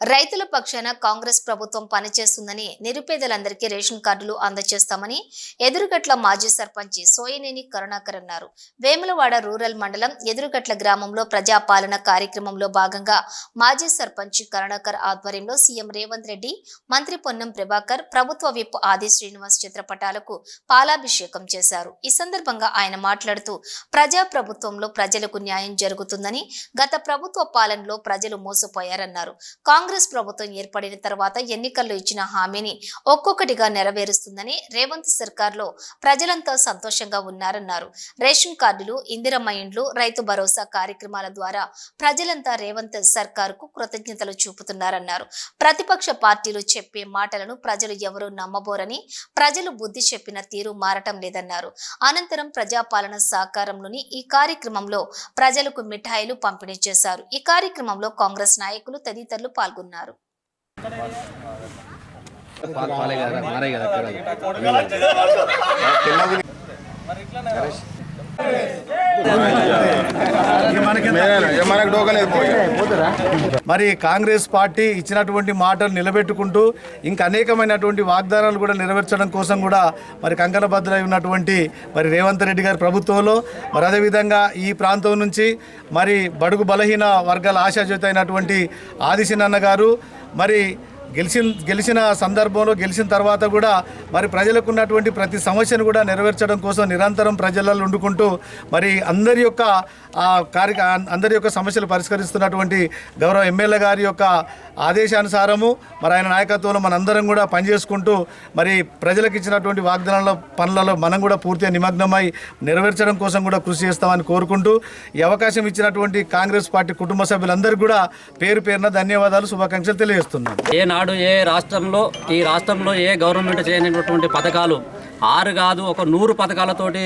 రైతుల పక్షాన కాంగ్రెస్ ప్రభుత్వం పనిచేస్తుందని నిరుపేదలందరికీ రేషన్ కార్డులు అందజేస్తామని ఎదురుగట్ల మాజీ సర్పంచి సోయనేని కరుణాకర్ అన్నారు. వేములవాడ రూరల్ మండలం ఎదురుగట్ల గ్రామంలో ప్రజాపాలన కార్యక్రమంలో భాగంగా మాజీ సర్పంచ్ కరుణాకర్ ఆధ్వర్యంలో సీఎం రేవంత్ రెడ్డి మంత్రి పొన్నం ప్రభాకర్ ప్రభుత్వ విప్ ఆది శ్రీనివాస్ చిత్రపటాలకు పాలాభిషేకం చేశారు. ఈ సందర్భంగా ఆయన మాట్లాడుతూ ప్రజా ప్రభుత్వంలో ప్రజలకు న్యాయం జరుగుతుందని గత ప్రభుత్వ పాలనలో ప్రజలు మోసపోయారన్నారు. కాంగ్రెస్ కాంగ్రెస్ ప్రభుత్వం ఏర్పడిన తర్వాత ఎన్నికల్లో ఇచ్చిన హామీని ఒక్కొక్కటిగా నెరవేరుస్తుందని రేవంత్ సర్కార్లో ప్రజలంతా సంతోషంగా ఉన్నారన్నారు. రేషన్ కార్డులు ఇందిరమ్మ ఇండ్లు రైతు భరోసా కార్యక్రమాల ద్వారా ప్రజలంతా రేవంత్ సర్కారుకు కృతజ్ఞతలు చూపుతున్నారన్నారు. ప్రతిపక్ష పార్టీలు చెప్పే మాటలను ప్రజలు ఎవరూ నమ్మబోరని ప్రజలు బుద్ధి చెప్పిన తీరు మారటం లేదన్నారు. అనంతరం ప్రజాపాలన సహకారంలోని ఈ కార్యక్రమంలో ప్రజలకు మిఠాయిలు పంపిణీ చేశారు. ఈ కార్యక్రమంలో కాంగ్రెస్ నాయకులు తదితరులు పాల్గొన్నారు. పాలు పాలే కదా మారే మరి కాంగ్రెస్ పార్టీ ఇచ్చినటువంటి మాటలు నిలబెట్టుకుంటూ ఇంకా అనేకమైనటువంటి వాగ్దానాలు కూడా నెరవేర్చడం కోసం కూడా మరి కంకణబద్దులై ఉన్నటువంటి మరి రేవంత్ రెడ్డి గారి ప్రభుత్వంలో మరి అదేవిధంగా ఈ ప్రాంతం నుంచి మరి బడుగు బలహీన వర్గాల ఆశాజ్యోతి అయినటువంటి ఆదిశనన్న గారు మరి గెలిచిన గెలిచిన సందర్భంలో గెలిచిన తర్వాత కూడా మరి ప్రజలకు ఉన్నటువంటి ప్రతి సమస్యను కూడా నెరవేర్చడం కోసం నిరంతరం ప్రజలలో ఉండుకుంటూ మరి అందరి యొక్క ఆ కార్య అందరి యొక్క సమస్యలు పరిష్కరిస్తున్నటువంటి గౌరవ ఎమ్మెల్యే గారి యొక్క ఆదేశానుసారము మరి ఆయన నాయకత్వంలో మనందరం కూడా పనిచేసుకుంటూ మరి ప్రజలకు ఇచ్చినటువంటి వాగ్దానాల పనులలో మనం కూడా పూర్తిగా నిమగ్నమై నెరవేర్చడం కోసం కూడా కృషి చేస్తామని కోరుకుంటూ ఈ అవకాశం ఇచ్చినటువంటి కాంగ్రెస్ పార్టీ కుటుంబ సభ్యులందరూ కూడా పేరు పేరున ధన్యవాదాలు శుభాకాంక్షలు తెలియజేస్తున్నాను. ఈనాడు ఏ రాష్ట్రంలో ఈ రాష్ట్రంలో ఏ గవర్నమెంట్ చేయనటువంటి పథకాలు? ఆరు కాదు ఒక నూరు పథకాలతోటి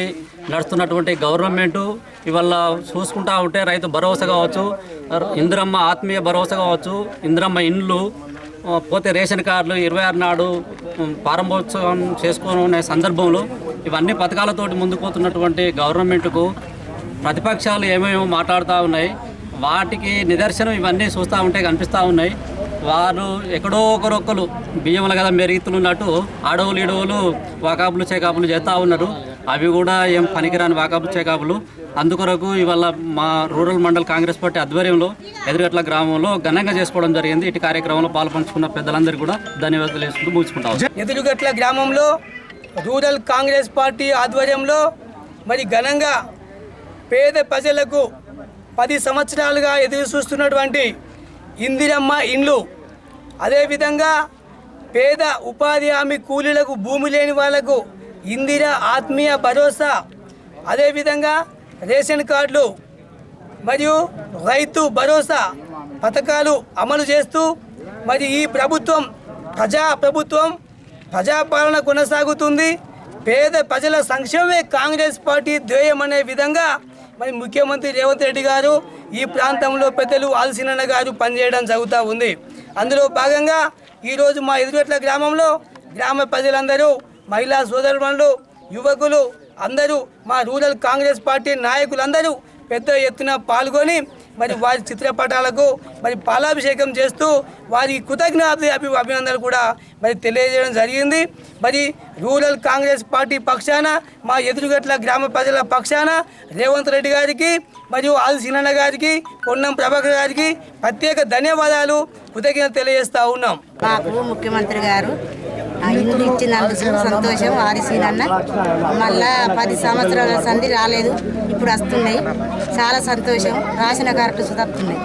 నడుస్తున్నటువంటి గవర్నమెంటు ఇవాళ చూసుకుంటా ఉంటే రైతు భరోసా కావచ్చు ఇందిరమ్మ ఆత్మీయ భరోసా కావచ్చు ఇందిరమ్మ ఇండ్లు పోతే రేషన్ కార్డులు ఇరవై ఆరు నాడు ప్రారంభోత్సవం చేసుకునే సందర్భంలో ఇవన్నీ పథకాలతోటి ముందుకు పోతున్నటువంటి గవర్నమెంట్కు ప్రతిపక్షాలు ఏమేమో మాట్లాడుతూ ఉన్నాయి వాటికి నిదర్శనం ఇవన్నీ చూస్తూ ఉంటే కనిపిస్తూ ఉన్నాయి. వారు ఎక్కడో ఒకరొక్కరు బియ్యముల కదా మెరుగుతున్నట్టు అడవులు ఇడవులు వాకాపులు చేకాపులు చేస్తూ ఉన్నారు. అవి కూడా ఏం పనికిరాని వాకాపులు చేకాపులు. అందుకొరకు ఇవాళ మా రూరల్ మండల్ కాంగ్రెస్ పార్టీ ఆధ్వర్యంలో ఎదురుగట్ల గ్రామంలో ఘనంగా చేసుకోవడం జరిగింది. ఇటు కార్యక్రమంలో పాల్పంచుకున్న పెద్దలందరూ కూడా ధన్యవాదాలు వేసుకుంటూ ముగించుకుంటాం ఎదురుగట్ల గ్రామంలో రూరల్ కాంగ్రెస్ పార్టీ ఆధ్వర్యంలో మరి ఘనంగా పేద ప్రజలకు పది సంవత్సరాలుగా ఎదురు చూస్తున్నటువంటి ఇందిరమ్మ ఇండ్లు. అదేవిధంగా పేద ఉపాధి హామీ కూలీలకు భూమి లేని వాళ్ళకు ఇందిర ఆత్మీయ భరోసా. అదేవిధంగా రేషన్ కార్డులు మరియు రైతు భరోసా పథకాలు అమలు చేస్తూ మరి ఈ ప్రభుత్వం ప్రజా ప్రభుత్వం ప్రజాపాలన కొనసాగుతుంది. పేద ప్రజల సంక్షేమమే కాంగ్రెస్ పార్టీ ధ్యేయం అనే విధంగా మరి ముఖ్యమంత్రి రేవంత్ రెడ్డి గారు ఈ ప్రాంతంలో పెద్దలు ఆలసినన్న గారు పనిచేయడం జరుగుతూ ఉంది. అందులో భాగంగా ఈరోజు మా ఎదురుగట్ల గ్రామంలో గ్రామ ప్రజలందరూ మహిళా సోదరులు యువకులు అందరూ మా రూరల్ కాంగ్రెస్ పార్టీ నాయకులందరూ పెద్ద ఎత్తున పాల్గొని మరి వారి చిత్రపటాలకు మరి పాలాభిషేకం చేస్తూ వారి కృతజ్ఞత అభి అభినందనలు కూడా మరి తెలియజేయడం జరిగింది. మరి రూరల్ కాంగ్రెస్ పార్టీ పక్షాన మా ఎదురుగట్ల గ్రామ ప్రజల పక్షాన రేవంత్ రెడ్డి గారికి మరియు ఆల్ సినన్న గారికి పొన్నం ప్రభాకర్ గారికి ప్రత్యేక ధన్యవాదాలు కృతజ్ఞత తెలియజేస్తూ ఉన్నాం. మాకు ముఖ్యమంత్రి గారు ఆ ఇల్లు ఇచ్చినందుకు సంతోషం ఆరిసీనన్న. మళ్ళా పది సంవత్సరాల సంధి రాలేదు. ఇప్పుడు వస్తున్నాయి. చాలా సంతోషం. రాసిన కరెక్ట్ సుతస్తున్నాయి